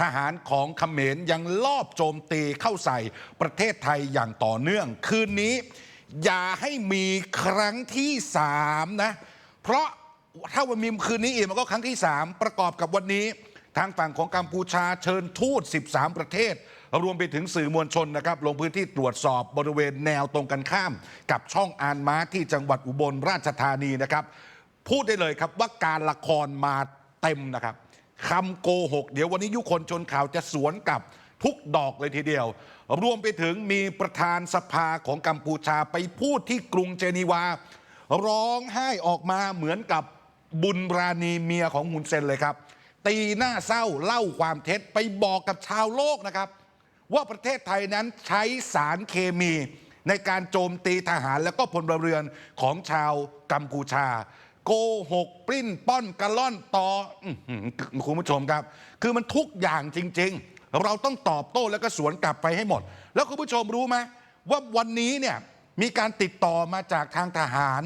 ทหารของเขมรยังลอบโจมตีเข้าใส่ประเทศไทยอย่างต่อเนื่อง คืนนี้ อย่าให้มีครั้งที่สามนะ เพราะถ้าวันมีคืนนี้อีกมันก็ครั้งที่3ประกอบกับวันนี้ ทางฝั่งของกัมพูชาเชิญทูต 13 ประเทศ รวมไปถึงสื่อมวลชนนะครับ ลงพื้นที่ตรวจสอบบริเวณแนวตรงกันข้าม กับช่องอานม้าที่จังหวัดอุบลราชธานีนะครับ พูดได้เลยครับว่าการละครมาเต็มนะครับ คำโกหก เดี๋ยววันนี้ยุคนชนข่าวจะสวนกับทุกดอกเลยทีเดียว รวมไปถึงมีประธานสภาของกัมพูชาไปพูดที่กรุงเจนีวา ร้องไห้ออกมาเหมือนกับบุญราณีเมียของฮุนเซนเลยครับ ตีหน้าเศร้าเล่าความเท็จไปบอกกับชาวโลกนะครับ ว่าประเทศไทยนั้นใช้สารเคมีในการโจมตีทหารและก็พลเรือนของชาวกัมพูชา โกหก ปลิ้นป้อนกระล่อนตออื้อหือคุณผู้ชมครับ คือมันทุกอย่างจริง ๆ เราต้องตอบโต้แล้วก็สวนกลับไปให้หมด แล้วคุณผู้ชมรู้ไหมว่าวันนี้เนี่ยมีการติดต่อมาจากทางทหาร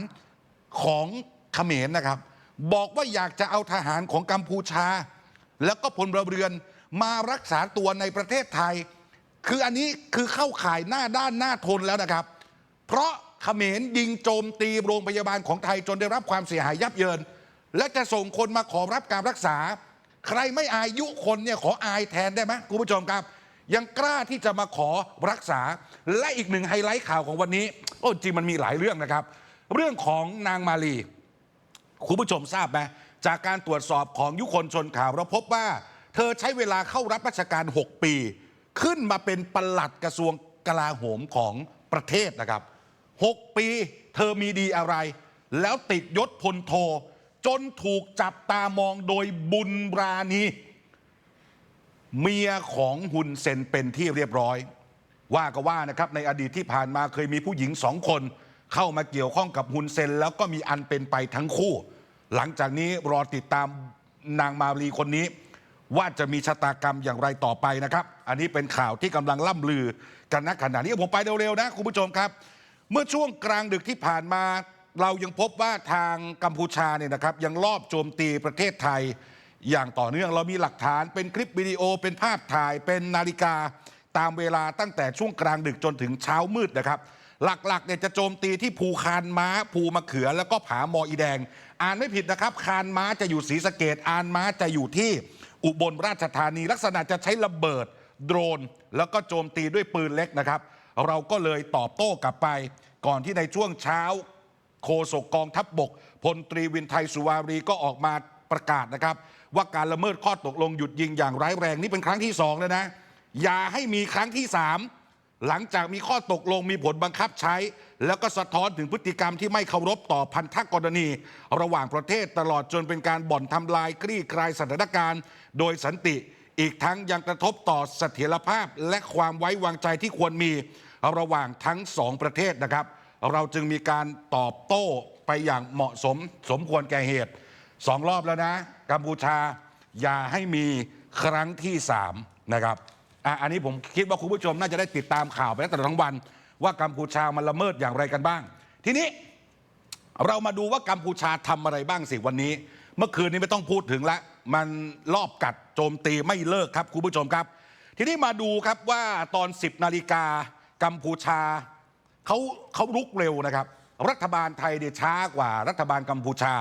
ของเขมรนะครับ บอกว่าอยากจะเอาทหารของกัมพูชา แล้วก็พลเรือนมารักษาตัวในประเทศไทย คืออันนี้คือเข้าข่ายหน้าด้านหน้าทนแล้วนะครับ เพราะ เขมรยิงโจมตีโรงพยาบาลของไทยจนได้รับความเสียหายยับเยิน และจะส่งคนมาขอรับการรักษา ใครไม่อายุคนเนี่ยขออายแทนได้ไหมคุณผู้ชมครับ ยังกล้าที่จะมาขอรักษา และอีกหนึ่งไฮไลท์ข่าวของวันนี้ โอ้จริงมันมีหลายเรื่องนะครับ เรื่องของนางมาลีคุณผู้ชมทราบไหมจากการตรวจสอบของยุคนชนข่าวเราพบว่า เธอใช้เวลาเข้ารับราชการ 6 ปี ขึ้นมาเป็นปลัดกระทรวงกลาโหมของประเทศนะครับ 6 ปี เธอมีดีอะไร แล้วติดยศพลโท จนถูกจับตามองโดยบุญราณีเมียของฮุนเซนเป็นที่เรียบร้อย ว่าก็ว่านะครับในอดีตที่ผ่านมาเคยมีผู้หญิงสองคน เข้ามาเกี่ยวข้องกับฮุนเซน แล้วก็มีอันเป็นไปทั้งคู่ หลังจากนี้รอติดตามนางมาลีคนนี้ ว่าจะมีชะตากรรมอย่างไรต่อไปนะครับ อันนี้เป็นข่าวที่กำลังล่ำลือกันณขณะนี้ผมไปเร็วๆนะคุณผู้ชมครับ เมื่อช่วงกลางดึกที่ผ่านมา เรายังพบว่าทางกัมพูชาเนี่ยนะครับ ยังลอบโจมตีประเทศไทย อย่างต่อเนื่องเรามีหลักฐานเป็นคลิปวิดีโอเป็นภาพถ่ายเป็นนาฬิกาตามเวลาตั้งแต่ช่วงกลางดึกจนถึงเช้ามืดนะครับ หลักๆเนี่ยจะโจมตีที่ภูคานม้า ภูมะเขือแล้วก็ผามออีแดง อ่านไม่ผิดนะครับ คานม้าจะอยู่ศรีสะเกดอ่านม้าจะอยู่ที่อุบลราชธานี ลักษณะจะใช้ระเบิดโดรน แล้วก็โจมตีด้วยปืนเล็กนะครับ เราก็เลยตอบโต้กลับไป ก่อนที่ในช่วงเช้าโฆษกกองทัพบบกพลตรีวินไทยสุวารีก็ออกมาประกาศนะครับ ว่าการละเมิดข้อตกลงหยุดยิงอย่างร้ายแรงนี่เป็นครั้งที่สองแล้วนะ อย่าให้มีครั้งที่สามหลังจากมีข้อตกลงมีผลบังคับใช้ แล้วก็สะท้อนถึงพฤติกรรมที่ไม่เคารพต่อพันธกรณี ระหว่างประเทศตลอดจนเป็นการบ่อนทำลายคลี่คลายสถานการณ์ โดยสันติ อีกทั้งยังกระทบต่อเสถียรภาพและความไว้วางใจที่ควรมีระหว่างทั้งสองประเทศนะครับ เราจึงมีการตอบโต้ไปอย่างเหมาะสมสมควรแก่เหตุสองรอบแล้วนะ กัมพูชาอย่าให้มีครั้งที่สามนะครับอะอันนี้ผมคิดว่าคุณผู้ชมน่าจะได้ติดตามข่าวไปตั้งแต่ทั้งวัน ว่ากัมพูชามันละเมิดอย่างไรกันบ้าง ทีนี้เรามาดูว่ากัมพูชาทำอะไรบ้างสิวันนี้ เมื่อคืนนี้ไม่ต้องพูดถึงละ มันรอบกัดโจมตีไม่เลิกครับคุณผู้ชมครับ ทีนี้มาดูครับว่าตอน 10 นาฬิกากัมพูชาเขาเขารุกเร็วนะครับ รัฐบาลไทยเนี่ยช้ากว่ารัฐบาลกัมพูชา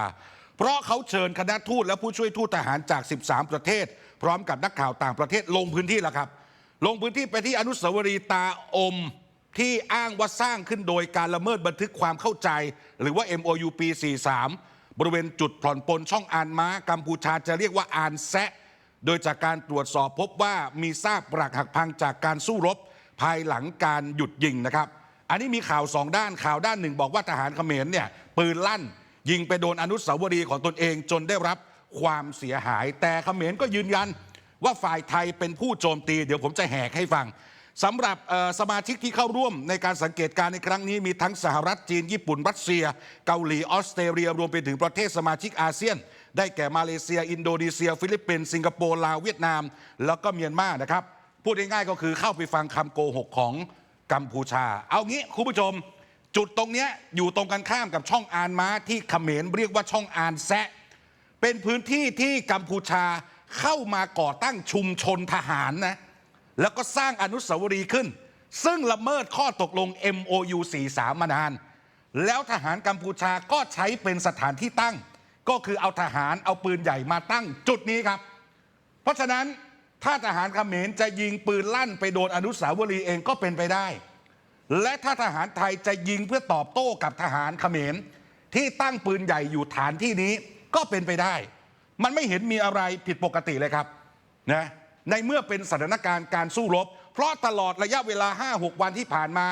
เพราะเขาเชิญคณะทูตและผู้ช่วยทูตทหารจาก 13 ประเทศ พร้อมกับนักข่าวต่างประเทศลงพื้นที่แล้วครับ ลงพื้นที่ไปที่อนุสาวรีย์ตาอมที่อ้างว่าสร้างขึ้นโดยการละเมิดบันทึกความเข้าใจ หรือว่า MOU ปี 43 บริเวณจุดผ่อนปลนช่องอ่านม้ากัมพูชาจะเรียกว่าอ่านแซะ โดยจากการตรวจสอบพบว่ามีซากปรักหักพังจากการสู้รบ ภายหลังการหยุดยิงนะครับ อันนี้มีข่าวสองด้านข่าวด้านหนึ่ง บอกว่าทหารเขมรเนี่ยปืนลั่น ยิงไปโดนอนุสาวรีย์ของตนเองจนได้รับความเสียหาย แต่เขมรก็ยืนยันว่าฝ่ายไทยเป็นผู้โจมตี เดี๋ยวผมจะแหกให้ฟัง สำหรับสมาชิกที่เข้าร่วมในการสังเกตการณ์ในครั้งนี้มีทั้งสหรัฐจีน ญี่ปุ่น รัสเซีย เกาหลี ออสเตรเลีย รวมไปถึงประเทศสมาชิกอาเซียน ได้แก่มาเลเซีย อินโดนีเซีย ฟิลิปปินส์สิงคโปร์ลาวเวียดนาม แล้วก็เมียนมานะครับพูดง่ายๆก็คือเข้าไปฟังคำโกหกของกัมพูชา เอางี้คุณผู้ชม จุดตรงเนี้ยอยู่ตรงกันข้ามกับช่องอานม้าที่เขมรเรียกว่าช่องอานแซะเป็นพื้นที่ที่กัมพูชาเข้ามาก่อตั้งชุมชนทหารนะ แล้วก็สร้างอนุสาวรีย์ขึ้น ซึ่งละเมิดข้อตกลง MOU 43 มานาน แล้วทหารกัมพูชาก็ใช้เป็นสถานที่ตั้ง ก็คือเอาทหารเอาปืนใหญ่มาตั้งจุดนี้ครับ เพราะฉะนั้นถ้าทหารเขมรจะยิงปืนลั่นไปโดนอนุสาวรีย์เองก็เป็นไปได้ และถ้าทหารไทยจะยิงเพื่อตอบโต้กับทหารเขมรที่ตั้งปืนใหญ่อยู่ฐานที่นี้ก็เป็นไปได้ มันไม่เห็นมีอะไรผิดปกติเลยครับนะ ในเมื่อเป็นสถานการณ์การสู้รบ เพราะตลอดระยะเวลา 5-6 วันที่ผ่านมา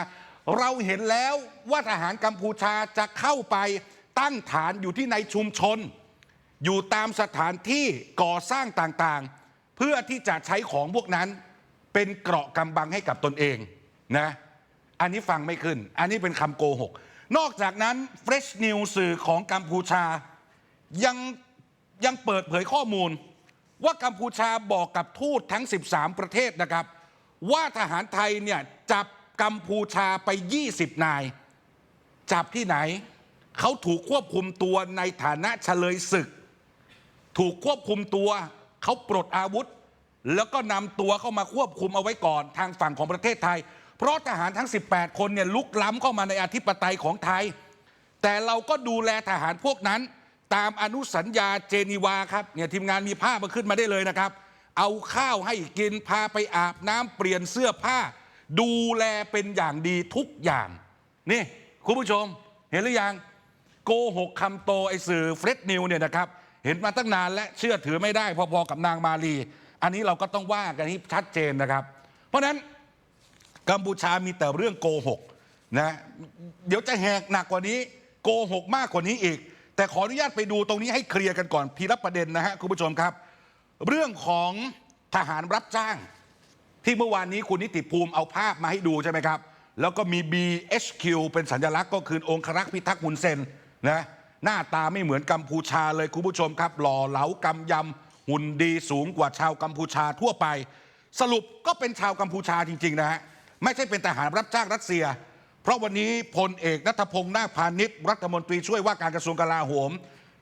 เราเห็นแล้วว่าทหารกัมพูชาจะเข้าไปตั้งฐานอยู่ที่ในชุมชน อยู่ตามสถานที่ก่อสร้างต่างๆ เพื่อที่จะใช้ของพวกนั้นเป็นเกราะกำบังให้กับตนเองนะอันนี้ฟังไม่ขึ้น อันนี้เป็นคำโกหก นอกจากนั้น Fresh News สื่อของกัมพูชายังยังเปิดเผยข้อมูล ว่ากัมพูชาบอกกับทูตทั้ง 13 ประเทศนะครับ ว่าทหารไทยเนี่ยจับกัมพูชาไป 20 นาย จับที่ไหน เขาถูกควบคุมตัวในฐานะเฉลยศึก ถูกควบคุมตัวเขาปลดอาวุธ แล้วก็นำตัวเข้ามาควบคุมเอาไว้ก่อนทางฝั่งของประเทศไทย เพราะทหารทั้ง 18 คนเนี่ยลุกล้ำเข้ามาในอธิปไตยของไทย แต่เราก็ดูแลทหารพวกนั้น ตามอนุสัญญาเจนีวาครับเนี่ยทีมงานมีภาพมาขึ้นมาได้เลยนะครับ เอาข้าวให้กินพาไปอาบน้ำเปลี่ยนเสื้อผ้า ดูแลเป็นอย่างดีทุกอย่างนี่คุณผู้ชมเห็นหรือยังโกหกคำโตไอสื่อเฟรดนิวเนี่ยนะครับเห็นมาตั้งนานและเชื่อถือไม่ได้พอๆกับนางมาลี อันนี้เราก็ต้องว่ากันให้ชัดเจนนะครับ เพราะฉะนั้นกัมพูชามีแต่เรื่องโกหกนะเดี๋ยวจะแหกหนักกว่านี้ โกหกมากกว่านี้อีก แต่ขออนุญาตไปดูตรงนี้ให้เคลียร์กันก่อนทีละประเด็นนะฮะคุณผู้ชมครับ เรื่องของทหารรับจ้าง ที่เมื่อวานนี้คุณนิติภูมิเอาภาพมาให้ดูใช่ไหมครับ แล้วก็มี BHQ เป็นสัญลักษณ์ก็คือองครักษ์พิทักษ์ฮุนเซนนะหน้าตาไม่เหมือนกัมพูชาเลยคุณผู้ชมครับ หล่อเหลากำยำหุ่นดีสูงกว่าชาวกัมพูชาทั่วไป สรุปก็เป็นชาวกัมพูชาจริงๆนะฮะไม่ใช่เป็นทหารรับจ้างรัสเซีย เพราะวันนี้พลเอกนัทพงษ์นาคพาณิชย์รัฐมนตรีช่วยว่าการกระทรวงกลาโหม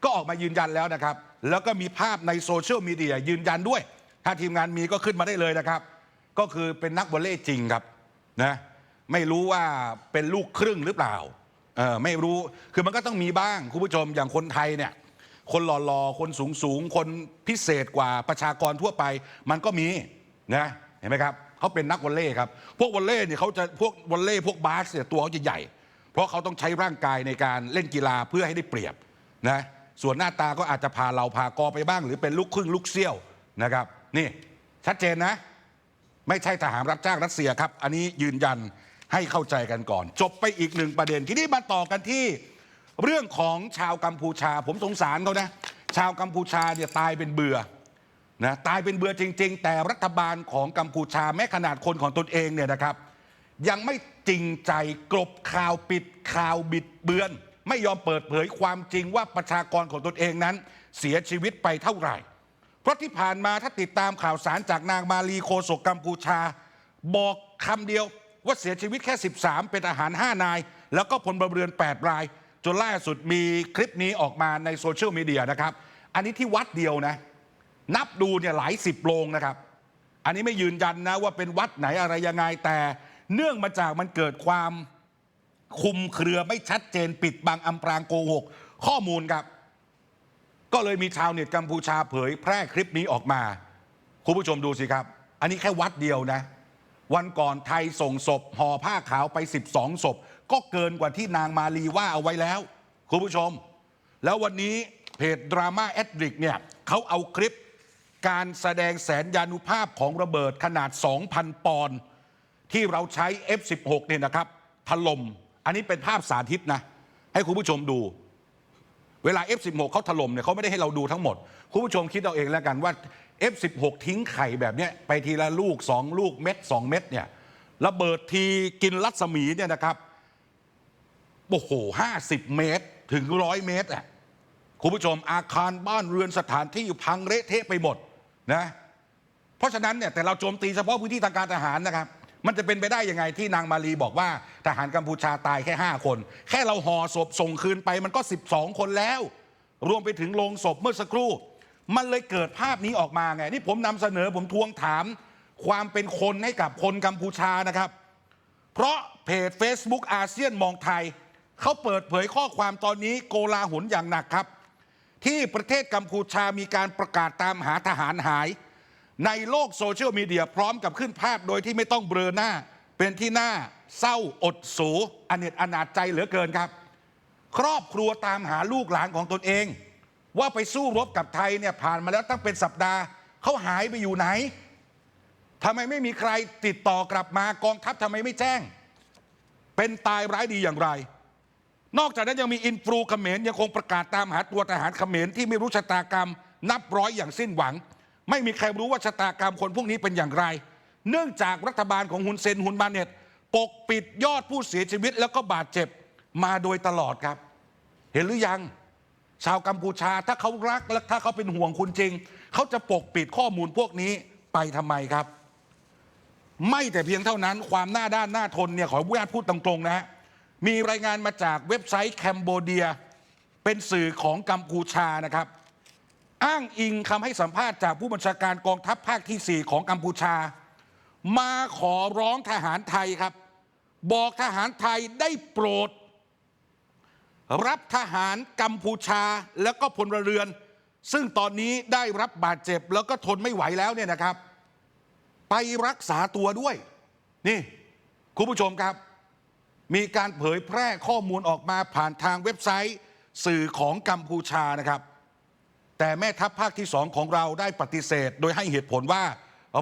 ก็ออกมายืนยันแล้วนะครับ แล้วก็มีภาพในโซเชียลมีเดียยืนยันด้วย ถ้าทีมงานมีก็ขึ้นมาได้เลยนะครับ ก็คือเป็นนักวอลเลย์จริงครับนะไม่รู้ว่าเป็นลูกครึ่งหรือเปล่าเออไม่รู้คือมันก็ต้องมีบ้างคุณผู้ชมอย่างคนไทยเนี่ยคนหล่อๆคนสูงๆคนพิเศษกว่าประชากรทั่วไป มันก็มีนะเห็นไหมครับ เขาเป็นนักวอลเลย์ครับ พวกวอลเลย์เนี่ยเขาจะพวกวอลเลย์พวกบาสเนี่ยตัวเขาจะใหญ่ เพราะเขาต้องใช้ร่างกายในการเล่นกีฬาเพื่อให้ได้เปรียบนะส่วนหน้าตาก็อาจจะพาเราพากอไปบ้าง หรือเป็นลูกครึ่งลูกเซี่ยวนะครับ นี่ชัดเจนนะ ไม่ใช่ทหารรับจ้างรัสเซียครับ อันนี้ยืนยันให้เข้าใจกันก่อน จบไปอีกหนึ่งประเด็น ทีนี้มาต่อกันที่เรื่องของชาวกัมพูชา ผมสงสารเขานะชาวกัมพูชาเนี่ยตายเป็นเบื่อ นะตายเป็นเบื่อจริง ๆ แต่รัฐบาลของกัมพูชาแม้ขนาดคนของตนเองเนี่ยนะครับ ยังไม่จริงใจกลบข่าวปิดข่าวบิดเบือน ไม่ยอมเปิดเผยความจริงว่าประชากรของตนเองนั้น เสียชีวิตไปเท่าไหร่ เพราะที่ผ่านมาถ้าติดตามข่าวสารจากนางมาลีโคศกกัมพูชา บอกคำเดียวว่าเสียชีวิตแค่ 13 เป็นอาหาร 5 นาย แล้วก็พลบเรือน 8 ราย จนล่าสุดมีคลิปนี้ออกมาในโซเชียลมีเดียนะครับ อันนี้ที่วัดเดียวนะ นับดูเนี่ยหลายสิบโรงนะครับ อันนี้ไม่ยืนยันนะว่าเป็นวัดไหนอะไรยังไงแต่เนื่องมาจากมันเกิดความคุมเครือไม่ชัดเจนปิดบังอำพรางโกหก ข้อมูลครับ ก็เลยมีชาวเน็ตกัมพูชาเผยแพร่คลิปนี้ออกมา คุณผู้ชมดูสิครับ อันนี้แค่วัดเดียวนะ วันก่อนไทยส่งศพห่อผ้าขาวไป 12 ศพ ก็เกินกว่าที่นางมาลีว่าเอาไว้แล้ว คุณผู้ชม แล้ววันนี้เพจดราม่าแอดริกเนี่ยเขาเอาคลิป การแสดงแสนยานุภาพของระเบิดขนาด 2,000 ปอนด์ที่เราใช้ F16 เนี่ยนะครับถล่มอันนี้เป็นภาพสาธิตนะ ให้คุณผู้ชมดู เวลา F16 เขาถล่มเนี่ยเขาไม่ได้ให้เราดูทั้งหมด คุณผู้ชมคิดเอาเองแล้วกันว่า F16 ทิ้งไข่แบบนี้ไปทีละลูก 2 ลูกเม็ด2เม็ดเนี่ยระเบิดทีกินรัศมีเนี่ยนะครับโอ้โห50เมตรถึงร้อยเมตรอะคุณผู้ชมอาคารบ้านเรือนสถานที่พังเละเทะไปหมด นะเพราะฉะนั้นเนี่ยแต่เราโจมตีเฉพาะพื้นที่ทางการทหารนะครับ มันจะเป็นไปได้ยังไงที่นางมาลีบอกว่าทหารกัมพูชาตายแค่ 5 คน แค่เราห่อศพส่งคืนไปมันก็ 12 คนแล้ว รวมไปถึงโลงศพเมื่อสักครู่ มันเลยเกิดภาพนี้ออกมาไงนี่ผมนำเสนอผมทวงถาม ความเป็นคนให้กับคนกัมพูชานะครับ เพราะเพจ Facebook อาเซียนมองไทยเขาเปิดเผยข้อความตอนนี้โกลาหลอย่างหนักครับ ที่ประเทศกัมพูชามีการประกาศตามหาทหารหาย ในโลกโซเชียลมีเดียพร้อมกับขึ้นภาพโดยที่ไม่ต้องเบลอหน้า เป็นที่หน้าเศร้าอดสูอเนจอนาจใจเหลือเกินครับ ครอบครัวตามหาลูกหลานของตนเอง ว่าไปสู้รบกับไทยเนี่ยผ่านมาแล้วตั้งเป็นสัปดาห์เขาหายไปอยู่ไหนทำไมไม่มีใครติดต่อกลับมากองทัพทำไมไม่แจ้ง เป็นตายร้ายดีอย่างไร นอกจากนั้นยังมีอินฟลูเขมรยังคงประกาศตามหาตัวทหารเขมรที่ไม่รู้ชะตากรรม นับร้อยอย่างสิ้นหวัง ไม่มีใครรู้ว่าชะตากรรมคนพวกนี้เป็นอย่างไร เนื่องจากรัฐบาลของฮุนเซนฮุนมาเน็ตปกปิดยอดผู้เสียชีวิตแล้วก็บาดเจ็บมาโดยตลอดครับ เห็นหรือยัง ชาวกัมพูชาถ้าเขารักและถ้าเขาเป็นห่วงคุณจริง เขาจะปกปิดข้อมูลพวกนี้ไปทำไมครับ ไม่แต่เพียงเท่านั้นความหน้าด้านหน้าทนเนี่ยขออนุญาตพูดตรงๆนะฮะ มีรายงานมาจากเว็บไซต์แคนโบเดีย เป็นสื่อของกัมพูชานะครับ อ้างอิงคำให้สัมภาษณ์จากผู้บัญชาการกองทัพภาคที่ 4 ของกัมพูชา มาขอร้องทหารไทยครับ บอกทหารไทยได้โปรด รับทหารกัมพูชาแล้วก็พลเรือน ซึ่งตอนนี้ได้รับบาดเจ็บแล้วก็ทนไม่ไหวแล้วเนี่ยนะครับ ไปรักษาตัวด้วย นี่ คุณผู้ชมครับ มีการเผยแพร่ข้อมูลออกมาผ่านทางเว็บไซต์ สื่อของกัมพูชานะครับ แต่แม่ทัพภาคที่สองของเราได้ปฏิเสธ โดยให้เหตุผลว่า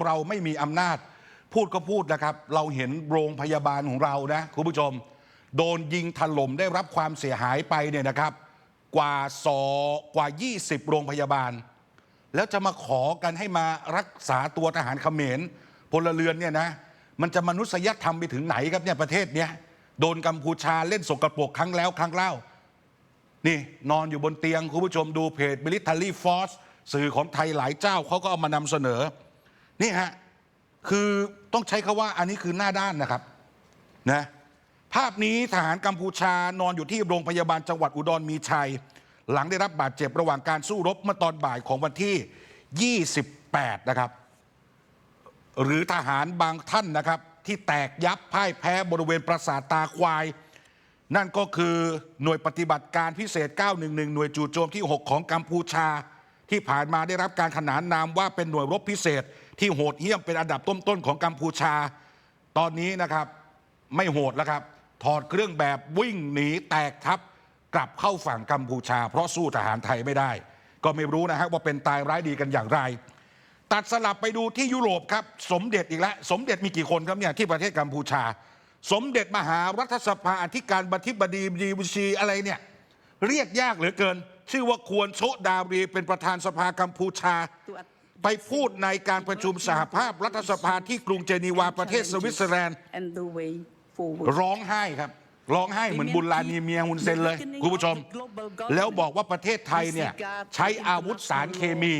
เราไม่มีอำนาจ พูดก็พูดนะครับ เราเห็นโรงพยาบาลของเรานะคุณผู้ชม โดนยิงถล่มได้รับความเสียหายไปเนี่ยนะครับ กว่าสอกว่า 20 โรงพยาบาล แล้วจะมาขอกันให้มารักษาตัวทหารเขมรพลเรือนเนี่ยนะมันจะมนุษยธรรมไปถึงไหนครับเนี่ยประเทศเนี้ย โดนกัมพูชาเล่นสกรปรกครั้งแล้วครั้งเล่า นี่นอนอยู่บนเตียง คุณผู้ชมดูเพจ Military Force สื่อของไทยหลายเจ้าเขาก็เอามานำเสนอ นี่ฮะ คือต้องใช้คาว่าอันนี้คือหน้าด้านนะครับนะภาพนี้ทหารกัมพูชานอนอยู่ที่โรงพยาบาลจังหวัดอุดรมีชัย หลังได้รับบาดเจ็บระหว่างการสู้รบเมื่อตอนบ่ายของวันที่ 28 นะครับ หรือทหารบางท่านนะครับ ที่แตกยับพ่ายแพ้บริเวณปราสาทตาควาย นั่นก็คือหน่วยปฏิบัติการพิเศษ 911 หน่วยจู่โจมที่ 6 ของกัมพูชา ที่ผ่านมาได้รับการขนานนามว่าเป็นหน่วยรบพิเศษ ที่โหดเหี้ยมเป็นอันดับต้นๆของกัมพูชา ตอนนี้นะครับไม่โหดแล้วครับ ถอดเครื่องแบบวิ่งหนีแตกทับกลับเข้าฝั่งกัมพูชา เพราะสู้ทหารไทยไม่ได้ ก็ไม่รู้นะฮะว่าเป็นตายร้ายดีกันอย่างไร ตัดสลับไปดูที่ยุโรปครับ สมเด็จอีกแล้วสมเด็จมีกี่คนครับเนี่ยที่ประเทศกัมพูชา สมเด็จมหารัฐสภาอธิการบดีบดีดีบุชีอะไรเนี่ยเรียกยากเหลือเกิน ชื่อว่าควรโชดารีเป็นประธานสภากัมพูชา ไปพูดในการประชุมสหภาพรัฐสภาที่กรุงเจนีวาประเทศสวิตเซอร์แลนด์ and the way forward. ร้องไห้ครับร้องไห้เหมือนบุลลานีเมียฮุนเซนเลยคุณผู้ชม แล้วบอกว่าประเทศไทยเนี่ยใช้อาวุธสารเคมี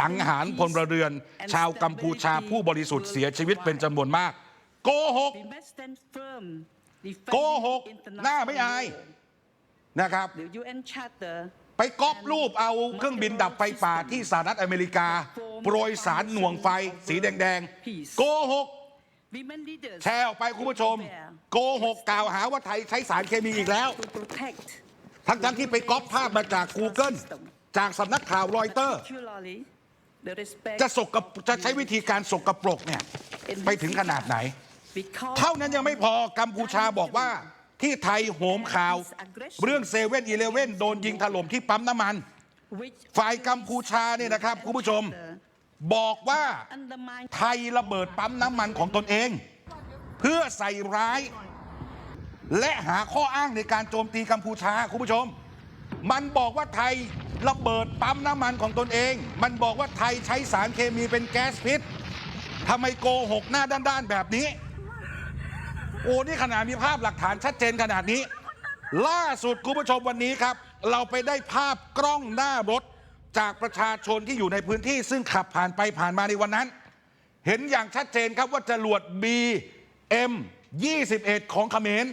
สังหารพลเรือน ชาวกัมพูชาผู้บริสุทธิ์เสียชีวิตเป็นจำนวนมาก โกหก We must stand firm, โก defending หกหน้าไม่อาย international นะครับ law. The UN Charter ไปก๊อปรูปเอาเครื่องบินดับไฟป่าที่สหรัฐอเมริกา โปรยสารหน่วงไฟ สีแดงๆ โกหก women leaders แชร์ออกไปคุณผู้ชม โกหกกล่าวหาว่าไทยใช้สารเคมีอีกแล้ว to protect ทั้งๆที่ไปก๊อปภาพมาจาก Google จากสำนักข่าวรอยเตอร์ particularly the respect จะสกปจะใช้วิธีการสกปรกเนี่ยไปถึงขนาดไหน because เท่านั้นยังไม่พอกัมพูชาบอกว่าที่ไทยโหมข่าว เรื่องเซเว่นอีเลเว่นโดนยิงถล่มที่ปั๊มน้ำมัน which ฝ่ายกัมพูชาเนี่ยนะครับคุณผู้ชมบอกว่า undermine ไทยระเบิดปั๊มน้ำมันของตนเอง เพื่อใส่ร้าย และหาข้ออ้างในการโจมตีกัมพูชาคุณผู้ชม มันบอกว่าไทย ระเบิดปั๊มน้ำมันของตนเอง มันบอกว่าไทยใช้สารเคมีเป็นแก๊สพิษทำไมโกหกหน้าด้านๆแบบนี้ โอ้นี่ขนาดมีภาพหลักฐานชัดเจนขนาดนี้ ล่าสุดคุณผู้ชมวันนี้ครับ เราไปได้ภาพกล้องหน้ารถจากประชาชนที่อยู่ในพื้นที่ ซึ่งขับผ่านไปผ่านมาในวันนั้น เห็นอย่างชัดเจนครับว่าจรวด BM 21 ของเขมร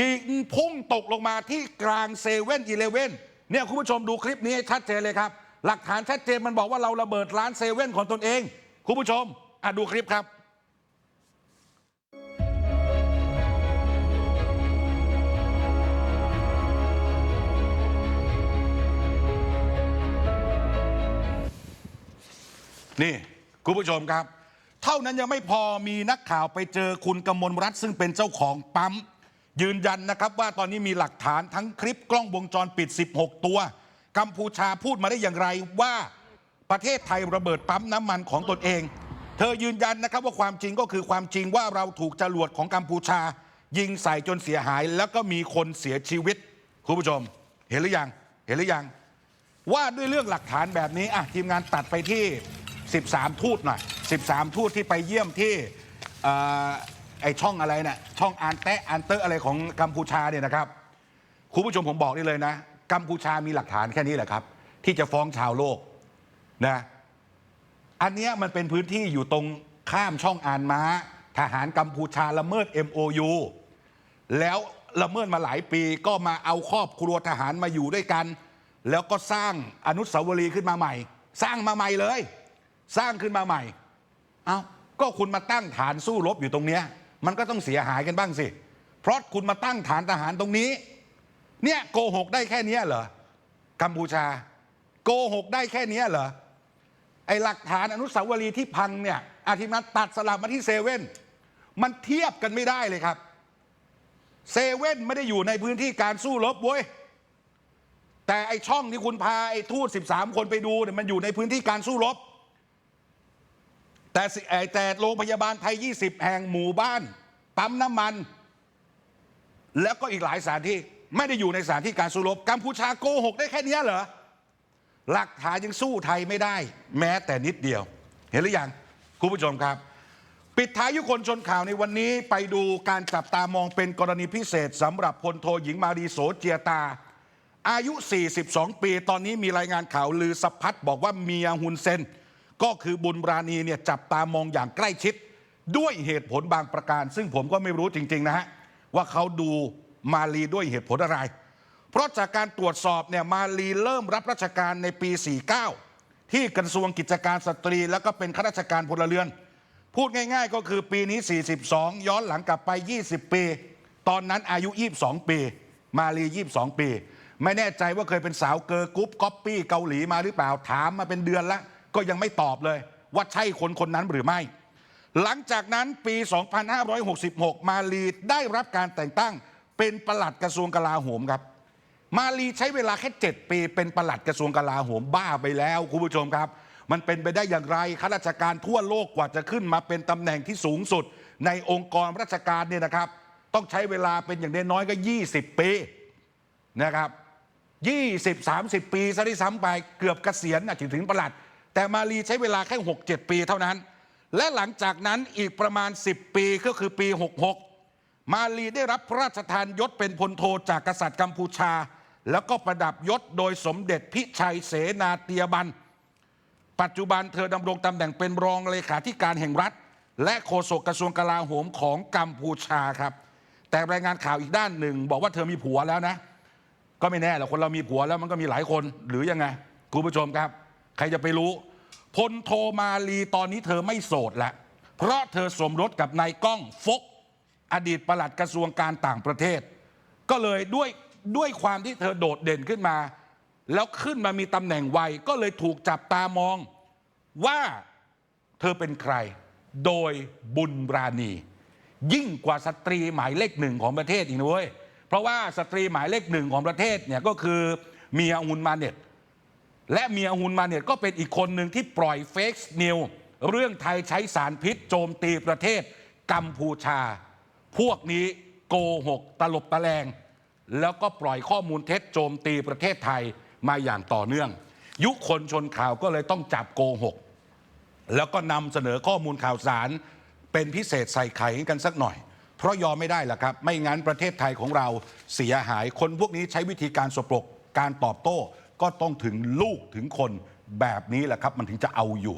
ยิงพุ่งตกลงมาที่กลางเซเว่นอีเลเว่น เนี่ยคุณผู้ชมดูคลิปนี้ให้ชัดเจนเลยครับ หลักฐานชัดเจนมันบอกว่าเราระเบิดร้านเซเว่นของตนเอง คุณผู้ชมอะดูคลิปครับนี่คุณผู้ชมครับ เท่านั้นยังไม่พอมีนักข่าวไปเจอคุณกมลรัฐซึ่งเป็นเจ้าของปั๊ม ยืนยันนะครับว่าตอนนี้มีหลักฐานทั้งคลิปกล้องวงจรปิด 16 ตัว กัมพูชาพูดมาได้อย่างไรว่าประเทศไทยระเบิดปั๊มน้ำมันของตนเอง เธอยืนยันนะครับว่าความจริงก็คือความจริงว่าเราถูกจรวดของกัมพูชา ยิงใส่จนเสียหาย แล้วก็มีคนเสียชีวิตคุณผู้ชม เห็นหรือยังเห็นหรือยังว่าด้วยเรื่องหลักฐานแบบนี้อะทีมงานตัดไปที่ 13 ทูตหน่อย 13 ทูตที่ไปเยี่ยมที่ ไอช่องอะไรนะ่ะช่องอานแตะอานเตอร์อะไรของกัมพูชาเนี่ยนะครับคุณผู้ชมผมบอกได้เลยนะกัมพูชามีหลักฐานแค่นี้แหละครับ ที่จะฟ้องชาวโลกนะอันเนี้ยมันเป็นพื้นที่อยู่ตรงข้ามช่องอานม้า ทหารกัมพูชาละเมิด MOU แล้วละเมิดมาหลายปีก็มาเอาครอบครัวทหารมาอยู่ด้วยกัน แล้วก็สร้างอนุสาวรีย์ขึ้นมาใหม่ สร้างมาใหม่เลย สร้างขึ้นมาใหม่ เอาก็คุณมาตั้งฐานสู้รบอยู่ตรงเนี้ย มันก็ต้องเสียหายกันบ้างสิ เพราะคุณมาตั้งฐานทหารตรงนี้ เนี่ยโกหกได้แค่นี้เหรอกัมพูชา โกหกได้แค่นี้เหรอไอหลักฐานอนุสาวรีย์ที่พังเนี่ยอาทิมาตัดสลับมาที่เซเว่นมันเทียบกันไม่ได้เลยครับเซเว่นไม่ได้อยู่ในพื้นที่การสู้รบเว้ยแต่ไอช่องที่คุณพาไอทูต 13 คนไปดูเนี่ยมันอยู่ในพื้นที่การสู้รบ แต่ไอแต่โรงพยาบาลไทย 20 แห่งหมู่บ้าน ปั๊มน้ำมัน แล้วก็อีกหลายสถานที่ไม่ได้อยู่ในสถานที่การสู้รบกัมพูชาโกหกได้แค่นี้เหรอ หลักฐานยังสู้ไทยไม่ได้ แม้แต่นิดเดียว เห็นหรือยังคุณผู้ชมครับ ปิดท้ายยุคนชนข่าวในวันนี้ไปดูการจับตามองเป็นกรณีพิเศษสำหรับพลโทหญิงมารีโสเจียตา อายุ 42 ปี ตอนนี้มีรายงานข่าวลือสะพัดบอกว่าเมียฮุนเซน ก็คือบุญราณีเนี่ยจับตามองอย่างใกล้ชิด ด้วยเหตุผลบางประการ ซึ่งผมก็ไม่รู้จริง ๆ นะฮะ ว่าเขาดูมาลีด้วยเหตุผลอะไร เพราะจากการตรวจสอบเนี่ยมาลีเริ่มรับราชการในปี 49 ที่กระทรวงกิจการสตรี แล้วก็เป็นข้าราชการพลเรือน พูดง่าย ๆ ก็คือปีนี้ 42 ย้อนหลังกลับไป 20 ปี ตอนนั้นอายุ 22 ปี มาลี 22 ปี ไม่แน่ใจว่าเคยเป็นสาวเกอร์ลกรุ๊ปก๊อปปี้เกาหลีมาหรือเปล่าถามมาเป็นเดือนล้ว ก็ยังไม่ตอบเลย ว่าใช่คนคนนั้นหรือไม่ หลังจากนั้นปี 2566 มาลีได้รับการแต่งตั้งเป็นประหลัดกระทรวงกลาโหมครับ มาลีใช้เวลาแค่7ปี เป็นประหลัดกระทรวงกลาโหมบ้าไปแล้วคุณผู้ชมครับ มันเป็นไปได้อย่างไรข้าราชการทั่วโลกกว่าจะขึ้นมาเป็นตำแหน่งที่สูงสุด ในองค์กรราชการเนี่ยนะครับ ต้องใช้เวลาเป็นอย่างน้อยก็ 20 ปีนะครับ20 30 ปีซะที่ซ้ำไปเกือบเกษียณถึงถึงประหลัด แต่มาลีใช้เวลาแค่ 6 7 ปีเท่านั้น และหลังจากนั้นอีกประมาณ 10 ปีก็คือปี 66 มาลีได้รับพระราชทานยศเป็นพลโทจากกษัตริย์กัมพูชา แล้วก็ประดับยศโดยสมเด็จพิชัยเสนาเตียบัน ปัจจุบันเธอดำรงตำแหน่งเป็นรองเลขาธิการแห่งรัฐ และโฆษกกระทรวงกลาโหมของกัมพูชาครับ แต่รายงานข่าวอีกด้านหนึ่ง บอกว่าเธอมีผัวแล้วนะ ก็ไม่แน่หรอกคนเรามีผัวแล้วมันก็มีหลายคนหรือยังไงคุณผู้ชมครับ ใครจะไปรู้พลโทมาลีตอนนี้เธอไม่โสดแล้วเพราะเธอสมรสกับนายก้องฟก อดีตประหลัดกระทรวงการต่างประเทศ ก็เลยด้วยด้วยความที่เธอโดดเด่นขึ้นมา แล้วขึ้นมามีตำแหน่งไวก็เลยถูกจับตามอง ว่าเธอเป็นใคร โดยบุญราณี ยิ่งกว่าสตรีหมายเลขหนึ่งของประเทศอีกนะเว้ยเพราะว่าสตรีหมายเลขหนึ่งของประเทศเนี่ยก็คือเมียฮุนมาเน็ต และเมียฮุนมาเน็ตก็เป็นอีกคนหนึ่งที่ปล่อยเฟกซ์นิวเรื่องไทยใช้สารพิษโจมตีประเทศ กัมพูชา พวกนี้โกหกตลบตะแลง แล้วก็ปล่อยข้อมูลเท็จโจมตีประเทศไทยมาอย่างต่อเนื่อง ยุคคนชนข่าวก็เลยต้องจับโกหก แล้วก็นำเสนอข้อมูลข่าวสาร เป็นพิเศษใส่ไข่กันสักหน่อย เพราะยอมไม่ได้ล่ะครับ ไม่งั้นประเทศไทยของเราเสียหายคนพวกนี้ใช้วิธีการสปรกการตอบโต้ ก็ต้องถึงลูกถึงคนแบบนี้แหละครับ มันถึงจะเอาอยู่